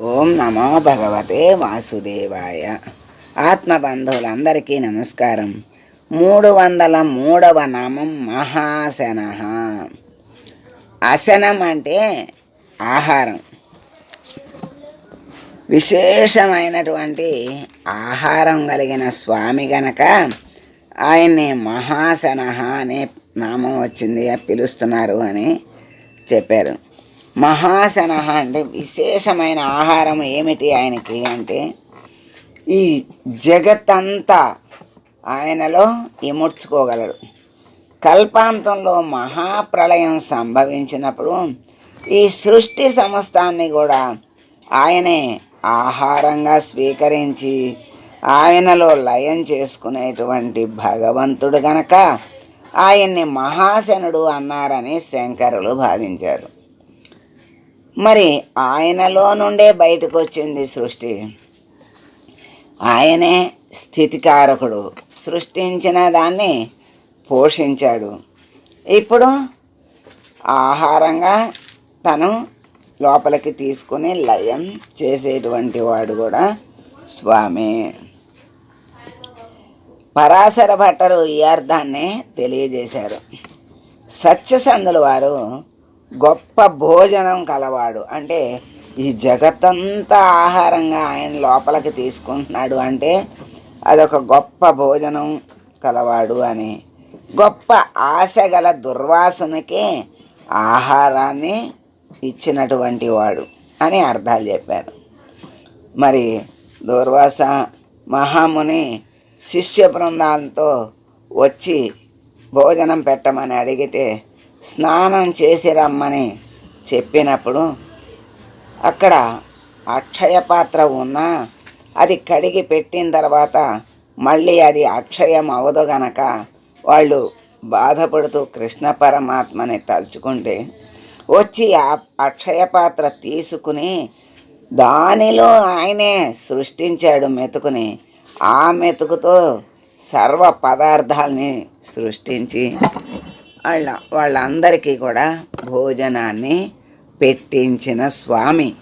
ఓం నమో భగవతే వాసుదేవాయ. ఆత్మబంధువులందరికీ నమస్కారం. మూడు వందల మూడవ నామం మహాశన అశనం అంటే ఆహారం. విశేషమైనటువంటి ఆహారం కలిగిన స్వామి గనక ఆయన్ని మహాశన అనే నామం వచ్చింది పిలుస్తున్నారు అని చెప్పారు. మహాశన అంటే విశేషమైన ఆహారం ఏమిటి ఆయనకి అంటే ఈ జగత్తంతా ఆయనలో ఇముడ్చుకోగలడు. కల్పాంతంలో మహాప్రళయం సంభవించినప్పుడు ఈ సృష్టి సమస్తాన్ని కూడా ఆయనే ఆహారంగా స్వీకరించి ఆయనలో లయం చేసుకునేటువంటి భగవంతుడు గనక ఆయన్ని మహాశనుడు అన్నారని శంకరులు భావించారు. మరి ఆయనలో నుండే బయటకు వచ్చింది సృష్టి. ఆయనే స్థితికారకుడు. సృష్టించిన దాన్ని పోషించాడు. ఇప్పుడు ఆహారంగా తను లోపలికి తీసుకుని లయం చేసేటువంటి వాడు కూడా స్వామి. పరాశర భట్టరు ఈ అర్థాన్ని తెలియజేశారు. సత్యసంధుల వారు గొప్ప భోజనం కలవాడు. అంటే ఈ జగత్తంతా ఆహారంగా ఆయన లోపలికి తీసుకుంటున్నాడు అంటే అదొక గొప్ప భోజనం కలవాడు అని. గొప్ప ఆశ గల దుర్వాసనకే ఆహారాన్ని ఇచ్చినటువంటి వాడు అని అర్థాలు చెప్పారు. మరి దుర్వాస మహాముని శిష్య బృందాలతో వచ్చి భోజనం పెట్టమని అడిగితే స్నానం చేసి రమ్మని చెప్పినప్పుడు అక్కడ అక్షయ పాత్ర ఉన్నా అది కడిగి పెట్టిన తర్వాత మళ్ళీ అది అక్షయం అవదు గనక వాళ్ళు బాధపడుతూ కృష్ణ పరమాత్మని తలుచుకుంటే వచ్చి ఆ అక్షయ పాత్ర తీసుకుని దానిలో ఆయనే సృష్టించాడు మెతుకుని. ఆ మెతుకుతో సర్వ పదార్థాలని సృష్టించి వాళ్ళ వాళ్ళందరికీ కూడా భోజనాన్ని పెట్టించిన స్వామి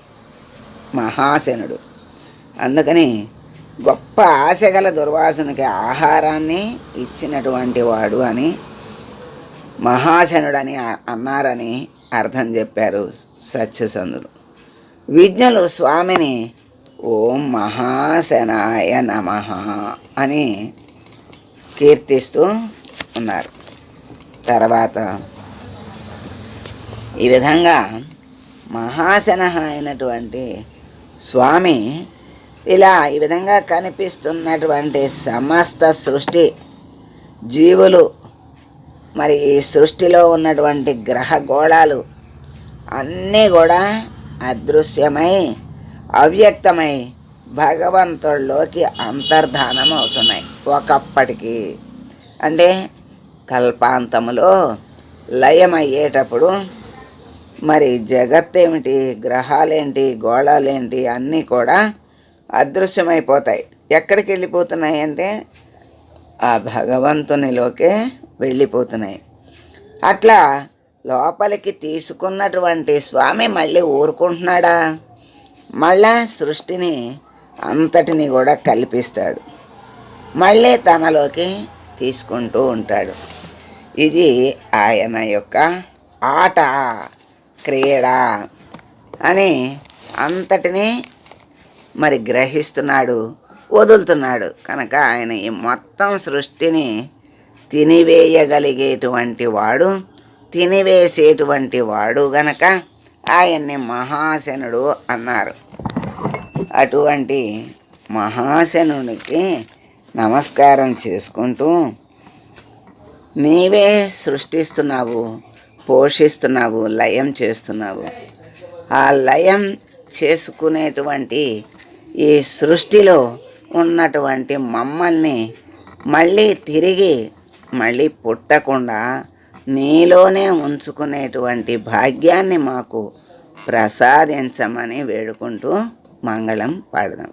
మహాశనుడు. అందుకని గొప్ప ఆశగల దుర్వాసునికి ఆహారాన్ని ఇచ్చినటువంటి వాడు అని మహాశనుడని అన్నారని అర్థం చెప్పారు సత్యసంధులు. విజ్ఞులు స్వామిని ఓం మహాశనాయ నమ అని కీర్తిస్తూ ఉన్నారు. తర్వాత ఈ విధంగా మహాశన అయినటువంటి స్వామి ఇలా ఈ విధంగా కనిపిస్తున్నటువంటి సమస్త సృష్టి జీవులు మరి ఈ సృష్టిలో ఉన్నటువంటి గ్రహ గోళాలు అన్నీ కూడా అదృశ్యమై అవ్యక్తమై భగవంతుడిలోకి అంతర్ధానం అవుతున్నాయి ఒకప్పటికి అంటే కల్పాంతములో లయమయ్యేటప్పుడు మరి జగత్తేమిటి గ్రహాలేంటి గోళాలేంటి అన్నీ కూడా అదృశ్యమైపోతాయి. ఎక్కడికి వెళ్ళిపోతున్నాయి అంటే ఆ భగవంతునిలోకే వెళ్ళిపోతున్నాయి. అట్లా లోపలికి తీసుకున్నటువంటి స్వామి మళ్ళీ ఊరుకుంటున్నాడా? మళ్ళా సృష్టిని అంతటిని కూడా కల్పిస్తాడు. మళ్ళీ తనలోకి తీసుకుంటూ ఉంటాడు. ఇది ఆయన యొక్క ఆట క్రీడ అని అంతటినీ మరి గ్రహిస్తున్నాడు వదులుతున్నాడు. కనుక ఆయన ఈ మొత్తం సృష్టిని తినివేయగలిగేటువంటి వాడు తినివేసేటువంటి వాడు గనక ఆయన్ని మహాశనుడు అన్నారు. అటువంటి మహాశనునికి నమస్కారం చేసుకుంటూ నీవే సృష్టిస్తున్నావు పోషిస్తున్నావు లయం చేస్తున్నావు. ఆ లయం చేసుకునేటువంటి ఈ సృష్టిలో ఉన్నటువంటి మమ్మల్ని మళ్ళీ తిరిగి మళ్ళీ పుట్టకుండా నీలోనే ఉంచుకునేటువంటి భాగ్యాన్ని మాకు ప్రసాదించమని వేడుకుంటూ మంగళం పాడదాం.